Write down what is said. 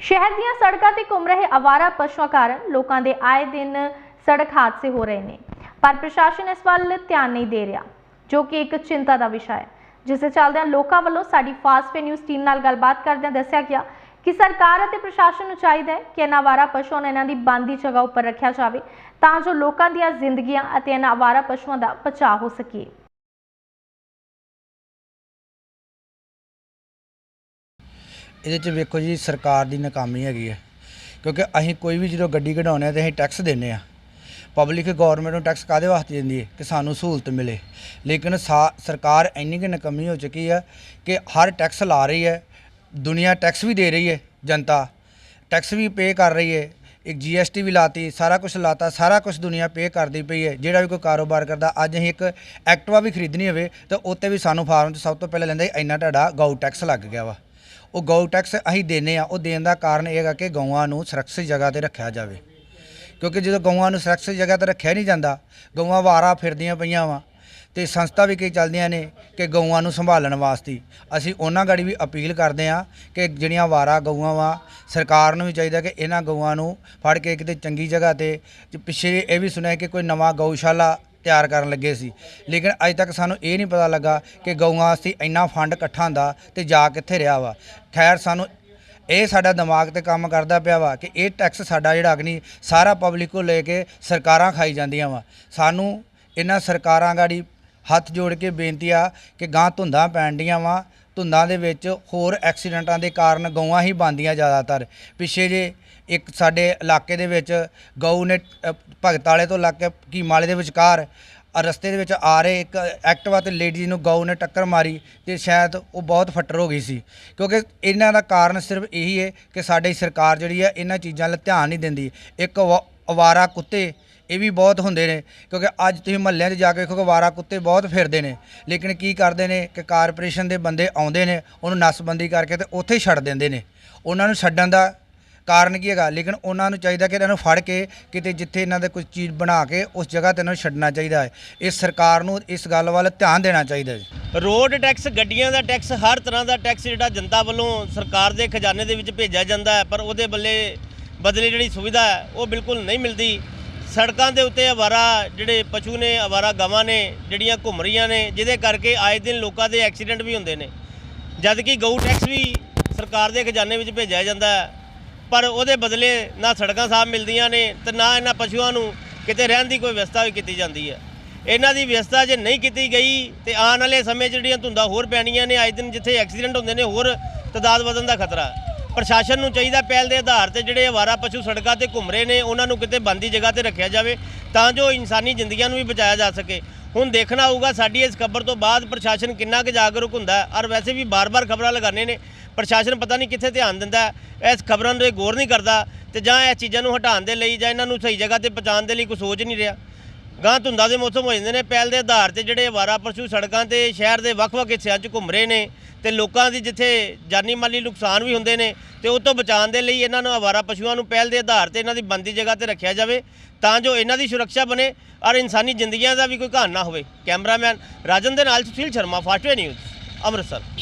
ਸ਼ਹਿਰ ਦੀਆਂ ਸੜਕਾਂ ਤੇ ਘੁੰਮ ਰਹੇ ਅਵਾਰਾ ਪਸ਼ੂਆਂ ਕਾਰਨ ਲੋਕਾਂ ਦੇ ਆਏ ਦਿਨ ਸੜਕ ਹਾਦਸੇ ਹੋ ਰਹੇ ਨੇ। ਪਰ ਪ੍ਰਸ਼ਾਸਨ ਇਸ ਵੱਲ ਧਿਆਨ ਨਹੀਂ ਦੇ ਰਿਹਾ, ਜੋ ਕਿ ਇੱਕ ਚਿੰਤਾ ਦਾ ਵਿਸ਼ਾ ਹੈ। ਜਿਸ ਦੇ ਚੱਲਦਿਆਂ ਲੋਕਾਂ ਵੱਲੋਂ ਸਾਡੀ ਫਾਸਟ ਨਿਊਜ਼ ਟੀਮ ਨਾਲ ਗੱਲਬਾਤ ਕਰਦਿਆਂ ਦੱਸਿਆ ਗਿਆ ਕਿ ਸਰਕਾਰ ਅਤੇ ਪ੍ਰਸ਼ਾਸਨ ਨੂੰ ਚਾਹੀਦਾ ਹੈ ਕਿ ਇਹਨਾਂ ਅਵਾਰਾ ਪਸ਼ੂਆਂ ਨੂੰ ਇਹਨਾਂ ਦੀ ਬੰਦੀ ਜਗ੍ਹਾ ਉੱਪਰ ਰੱਖਿਆ ਜਾਵੇ, ਤਾਂ ਜੋ ਲੋਕਾਂ ਦੀਆਂ ਜ਼ਿੰਦਗੀਆਂ ਅਤੇ ਇਹਨਾਂ ਅਵਾਰਾ ਪਸ਼ੂਆਂ ਦਾ ਬਚਾਅ ਹੋ ਸਕੇ। ਇਹਦੇ 'ਚ ਵੇਖੋ ਜੀ, ਸਰਕਾਰ ਦੀ ਨਾਕਾਮੀ ਹੈਗੀ ਹੈ ਕਿਉਂਕਿ ਅਸੀਂ ਕੋਈ ਵੀ ਜਦੋਂ ਗੱਡੀ ਕਢਾਉਂਦੇ ਹਾਂ ਤੇ ਅਸੀਂ ਟੈਕਸ ਦਿੰਦੇ ਆ। ਪਬਲਿਕ ਗਵਰਨਮੈਂਟ ਨੂੰ ਟੈਕਸ ਕਾਦੇ ਵਾਸਤੇ ਦਿੰਦੀ ਹੈ ਕਿ ਸਾਨੂੰ ਸਹੂਲਤ ਮਿਲੇ। ਲੇਕਿਨ ਸਾ- ਸਰਕਾਰ ਇੰਨੀ ਕਿ ਨਕਮੀ ਹੋ ਚੁੱਕੀ ਹੈ ਕਿ ਹਰ ਟੈਕਸ ਲਾ ਰਹੀ ਹੈ ਦੁਨੀਆ ਟੈਕਸ ਵੀ ਦੇ ਰਹੀ ਹੈ ਜਨਤਾ। ਟੈਕਸ ਵੀ ਪੇ ਕਰ ਰਹੀ ਹੈ ਇੱਕ ਜੀਐਸਟੀ ਵੀ ਲਾਤੀ, ਸਾਰਾ ਕੁਝ ਲਾਤਾ, ਸਾਰਾ ਕੁਝ ਦੁਨੀਆ ਪੇ ਕਰਦੀ ਪਈ ਹੈ ਜਿਹੜਾ ਵੀ ਕੋਈ ਕਾਰੋਬਾਰ ਕਰਦਾ, ਅੱਜ ਅਸੀਂ ਇੱਕ ਐਕਟਵਾ ਵੀ ਖਰੀਦਣੀ ਹੋਵੇ, ਤਾਂ ਉੱਤੇ ਵੀ ਸਾਨੂੰ ਫਾਰਮ 'ਚ ਸਭ ਤੋਂ ਪਹਿਲਾਂ ਲੈਂਦਾ ਇੰਨਾ ਤੁਹਾਡਾ ਗਾਊ ਟੈਕਸ ਲੱਗ ਗਿਆ ਵਾ। ਉਹ ਗਊ ਟੈਕਸ ਅਸੀਂ ਦੇਨੇ ਆ, ਉਹ ਦੇਣ ਦਾ ਕਾਰਨ ਇਹ ਹੈਗਾ ਕਿ ਗਊਆਂ ਨੂੰ ਸੁਰੱਖਿਅਤ ਜਗ੍ਹਾ ਤੇ ਰੱਖਿਆ ਜਾਵੇ। ਕਿਉਂਕਿ ਜਦੋਂ ਗਊਆਂ ਨੂੰ ਸੁਰੱਖਿਅਤ ਜਗ੍ਹਾ ਤੇ ਰੱਖਿਆ ਨਹੀਂ ਜਾਂਦਾ, ਗਊਆਂ ਵਾਰਾ ਫਿਰਦੀਆਂ ਪਈਆਂ ਵਾ। ਤੇ ਸੰਸਥਾ ਵੀ ਕਈ ਚੱਲਦੀਆਂ ਨੇ ਕਿ ਗਊਆਂ ਨੂੰ ਸੰਭਾਲਣ ਵਾਸਤੇ। ਅਸੀਂ ਉਹਨਾਂ ਗਾੜੀ ਵੀ ਅਪੀਲ ਕਰਦੇ ਆ ਕਿ ਜਿਹੜੀਆਂ ਵਾਰਾ ਗਊਆਂ ਵਾ, ਸਰਕਾਰ ਨੂੰ ਵੀ ਚਾਹੀਦਾ ਕਿ ਇਹਨਾਂ ਗਊਆਂ ਨੂੰ ਫੜ ਕੇ ਕਿਤੇ ਚੰਗੀ ਜਗ੍ਹਾ ਤੇ ਤੇ, ਪਿੱਛੇ ਇਹ ਵੀ ਸੁਣਿਆ ਕਿ ਕੋਈ ਨਵਾਂ ਗਊਸ਼ਾਲਾ ਤਿਆਰ ਕਰਨ ਲੱਗੇ ਸੀ। ਲੇਕਿਨ ਅਜੇ ਤੱਕ ਸਾਨੂੰ ਇਹ ਨਹੀਂ ਪਤਾ ਲੱਗਾ ਕਿ ਗਊਆਂ ਵਾਸਤੇ ਇੰਨਾ ਫੰਡ ਇਕੱਠਾ ਹੁੰਦਾ ਤੇ ਜਾ ਕਿੱਥੇ ਰਿਹਾ ਵਾ। ਖੈਰ, ਸਾਨੂੰ ਇਹ ਸਾਡਾ ਦਿਮਾਗ ਤੇ ਕੰਮ ਕਰਦਾ ਪਿਆ ਵਾ ਕਿ ਇਹ ਟੈਕਸ ਸਾਡਾ ਜਿਹੜਾ ਅਗਨੀ ਸਾਰਾ ਪਬਲਿਕ ਕੋ ਲੈ ਕੇ ਸਰਕਾਰਾਂ ਖਾਈ ਜਾਂਦੀਆਂ ਵਾ। ਸਾਨੂੰ ਇਹਨਾਂ ਸਰਕਾਰਾਂ ਗਾੜੀ ਹੱਥ ਜੋੜ ਕੇ ਬੇਨਤੀ ਆ ਕਿ ਗਾਂ ਧੁੰਦਾਂ ਪੈਣ ਡੀਆਂ ਵਾ ਧੁੰਦਾਂ ਦੇ ਵਿੱਚ ਹੋਰ ਐਕਸੀਡੈਂਟਾਂ ਦੇ ਕਾਰਨ ਗਊਆਂ ਹੀ ਬੰਦੀਆਂ ਜ਼ਿਆਦਾਤਰ। ਪਿੱਛੇ ਜੇ ਇੱਕ ਸਾਡੇ ਇਲਾਕੇ ਦੇ ਵਿੱਚ ਗਊ ਨੇ ਭਗਤ ਵਾਲੇ ਤੋਂ ਲੱਗ ਕੇ ਕੀਮਾਲੇ ਦੇ ਵਿਚਕਾਰ ਰਸਤੇ ਦੇ ਵਿੱਚ ਆ ਰਹੇ ਇੱਕ ਐਕਟਿਵਾ ਤੇ ਲੇਡੀ ਨੂੰ ਗਊ ਨੇ ਟੱਕਰ ਮਾਰੀ ਤੇ ਸ਼ਾਇਦ ਉਹ ਬਹੁਤ ਫੱਟਰ ਹੋ ਗਈ ਸੀ। ਕਿਉਂਕਿ ਇਹਨਾਂ ਦਾ ਕਾਰਨ ਸਿਰਫ ਇਹੀ ਹੈ ਕਿ ਸਾਡੀ ਸਰਕਾਰ ਜਿਹੜੀ ਹੈ ਇਹਨਾਂ ਚੀਜ਼ਾਂ 'ਤੇ ਧਿਆਨ ਨਹੀਂ ਦਿੰਦੀ। ਇੱਕ ਅਵਾ- ਅਵਾਰਾ ਕੁੱਤੇ ਇਹ ਵੀ ਬਹੁਤ ਹੁੰਦੇ ਨੇ, ਕਿਉਂਕਿ ਅੱਜ ਤੁਸੀਂ ਮਹੱਲਿਆਂ 'ਚ ਜਾ ਕੇ ਵੇਖੋ ਕਿ ਅਵਾਰਾ ਕੁੱਤੇ ਬਹੁਤ ਫਿਰਦੇ ਨੇ, ਲੇਕਿਨ ਕੀ ਕਰਦੇ ਨੇ ਕਿ ਕਾਰਪੋਰੇਸ਼ਨ ਦੇ ਬੰਦੇ ਆਉਂਦੇ ਨੇ, ਉਹਨੂੰ ਨਸਬੰਦੀ ਕਰਕੇ ਤੇ ਉੱਥੇ ਹੀ ਛੱਡ ਦਿੰਦੇ ਨੇ। ਉਹਨਾਂ ਨੂੰ ਛੱਡਣ ਦਾ ਕਾਰਨ ਕੀ ਹੈਗਾ? ਲੇਕਿਨ ਉਹਨਾਂ ਨੂੰ ਚਾਹੀਦਾ ਕਿ ਇਹਨਾਂ ਨੂੰ ਫੜ ਕੇ ਕਿਤੇ ਜਿੱਥੇ ਇਹਨਾਂ ਦੇ ਕੋਈ ਚੀਜ਼ ਬਣਾ ਕੇ ਉਸ ਜਗ੍ਹਾ ਤੇ ਇਹਨਾਂ ਨੂੰ ਛੱਡਣਾ ਚਾਹੀਦਾ ਹੈ। ਇਹ ਸਰਕਾਰ ਨੂੰ ਇਸ ਗੱਲ ਵੱਲ ਧਿਆਨ ਦੇਣਾ ਚਾਹੀਦਾ ਹੈ। ਰੋਡ ਟੈਕਸ, ਗੱਡੀਆਂ ਦਾ ਟੈਕਸ, ਹਰ ਤਰ੍ਹਾਂ ਦਾ ਟੈਕਸ ਜਿਹੜਾ ਜਨਤਾ ਵੱਲੋਂ ਸਰਕਾਰ ਦੇ ਖਜ਼ਾਨੇ ਦੇ ਵਿੱਚ ਭੇਜਿਆ ਜਾਂਦਾ ਹੈ, ਪਰ ਉਹਦੇ ਬੱਲੇ ਬਦਲੇ ਜਿਹੜੀ ਸੁਵਿਧਾ ਹੈ, ਉਹ ਬਿਲਕੁਲ ਨਹੀਂ ਮਿਲਦੀ। ਸੜਕਾਂ ਦੇ ਉੱਤੇ ਅਵਾਰਾ ਜਿਹੜੇ ਪਸ਼ੂ ਨੇ ਅਵਾਰਾ ਗਾਵਾਂ ਨੇ, ਜਿਹੜੀਆਂ ਘੁੰਮ ਰਹੀਆਂ ਨੇ, ਜਿਹਦੇ ਕਰਕੇ ਆਏ ਦਿਨ ਲੋਕਾਂ ਦੇ ਐਕਸੀਡੈਂਟ ਵੀ ਹੁੰਦੇ ਨੇ। ਜਦ ਕਿ ਗਊ ਟੈਕਸ ਵੀ ਸਰਕਾਰ ਦੇ ਖਜ਼ਾਨੇ ਵਿੱਚ ਭੇਜਿਆ ਜਾਂਦਾ ਹੈ, ਪਰ ਉਹਦੇ ਬਦਲੇ ਨਾ ਸੜਕਾਂ ਸਾਫ਼ ਮਿਲਦੀਆਂ ਨੇ ਤੇ ਨਾ ਇਹਨਾਂ ਪਸ਼ੂਆਂ ਨੂੰ ਕਿਤੇ ਰਹਿਣ ਦੀ ਕੋਈ ਵਿਵਸਥਾ ਵੀ ਕੀਤੀ ਜਾਂਦੀ ਹੈ। ਇਹਨਾਂ ਦੀ ਵਿਵਸਥਾ ਜੇ ਨਹੀਂ ਕੀਤੀ ਗਈ ਤੇ ਆਉਣ ਵਾਲੇ ਸਮੇਂ 'ਚ ਜਿਹੜੀਆਂ ਧੁੰਦਾਂ ਹੋਰ ਪੈਣੀਆਂ ਨੇ ਅੱਜ ਦਿਨ ਜਿੱਥੇ ਐਕਸੀਡੈਂਟ ਹੁੰਦੇ ਨੇ, ਹੋਰ ਤਦਾਦ ਵਧਣ ਦਾ ਖਤਰਾ ਹੈ। ਪ੍ਰਸ਼ਾਸਨ ਨੂੰ ਚਾਹੀਦਾ ਪਹਿਲ ਦੇ ਆਧਾਰ ਤੇ ਜਿਹੜੇ ਅਵਾਰਾ ਪਸ਼ੂ ਸੜਕਾਂ ਤੇ ਘੁੰਮ ਰਹੇ ਨੇ, ਉਹਨਾਂ ਨੂੰ ਕਿਤੇ ਬੰਦੀ ਜਗ੍ਹਾ ਤੇ ਰੱਖਿਆ ਜਾਵੇ ਤਾਂ ਜੋ ਇਨਸਾਨੀ ਜ਼ਿੰਦਗੀਆਂ ਨੂੰ ਵੀ ਬਚਾਇਆ ਜਾ ਸਕੇ। ਹੁਣ ਦੇਖਣਾ ਹੋਊਗਾ ਸਾਡੀ ਇਸ ਖਬਰ ਤੋਂ ਬਾਅਦ ਪ੍ਰਸ਼ਾਸਨ ਕਿੰਨਾ ਕੁ ਜਾਗਰੂਕ ਹੁੰਦਾ ਔਰ ਵੈਸੇ ਵੀ ਬਾਰ-ਬਾਰ ਖਬਰਾਂ ਲਗਾਉਂਦੇ ਨੇ, ਪ੍ਰਸ਼ਾਸਨ ਪਤਾ ਨਹੀਂ ਕਿੱਥੇ ਧਿਆਨ ਦਿੰਦਾ ਇਸ ਖਬਰਾਂ ਨੂੰ ਇਹ ਗੌਰ ਨਹੀਂ ਕਰਦਾ ਤੇ ਜਾਂ ਇਹ ਚੀਜ਼ਾਂ ਨੂੰ ਹਟਾਉਣ ਦੇ ਲਈ ਜਾਂ ਇਹਨਾਂ ਨੂੰ ਸਹੀ ਜਗ੍ਹਾ ਤੇ ਪਹੁੰਚਾਉਣ ਦੇ ਲਈ ਕੋਈ ਸੋਚ ਨਹੀਂ ਰਿਹਾ। ਗਾਂ ਧੁੰਦਾਂ ਦੇ ਮੌਸਮ ਹੋ ਜਾਂਦੇ ਨੇ, ਪਹਿਲ ਦੇ ਆਧਾਰ ਤੇ ਜਿਹੜੇ ਅਵਾਰਾ ਪਸ਼ੂ ਸੜਕਾਂ ਤੇ ਸ਼ਹਿਰ ਦੇ ਵੱਖ-ਵੱਖ ਹਿੱਸਿਆਂ 'ਚ ਘੁੰਮ ਰਹੇ ਨੇ ਤੇ ਲੋਕਾਂ ਦੀ ਜਿੱਥੇ ਜਾਨੀ ਮਾਲੀ ਨੁਕਸਾਨ ਵੀ ਹੁੰਦੇ ਨੇ ਤੇ ਉਹ ਤੋਂ ਬਚਾਉਣ ਦੇ ਲਈ ਇਹਨਾਂ ਨੂੰ ਅਵਾਰਾ ਪਸ਼ੂਆਂ ਨੂੰ ਪਹਿਲ ਦੇ ਆਧਾਰ ਤੇ ਇਹਨਾਂ ਦੀ ਬੰਦੀ ਜਗ੍ਹਾ ਤੇ ਰੱਖਿਆ ਜਾਵੇ, ਤਾਂ ਜੋ ਇਹਨਾਂ ਦੀ ਸੁਰੱਖਿਆ ਬਣੇ ਔਰ ਇਨਸਾਨੀ ਜ਼ਿੰਦਗੀਆਂ ਦਾ ਵੀ ਕੋਈ ਘਾਣ ਨਾ ਹੋਵੇ। ਕੈਮਰਾਮੈਨ ਰਾਜਨ ਦੇ ਨਾਲ ਸੁਸ਼ੀਲ ਸ਼ਰਮਾ ਫਾਸਟਵੇ ਨਿਊਜ਼, ਅੰਮ੍ਰਿਤਸਰ।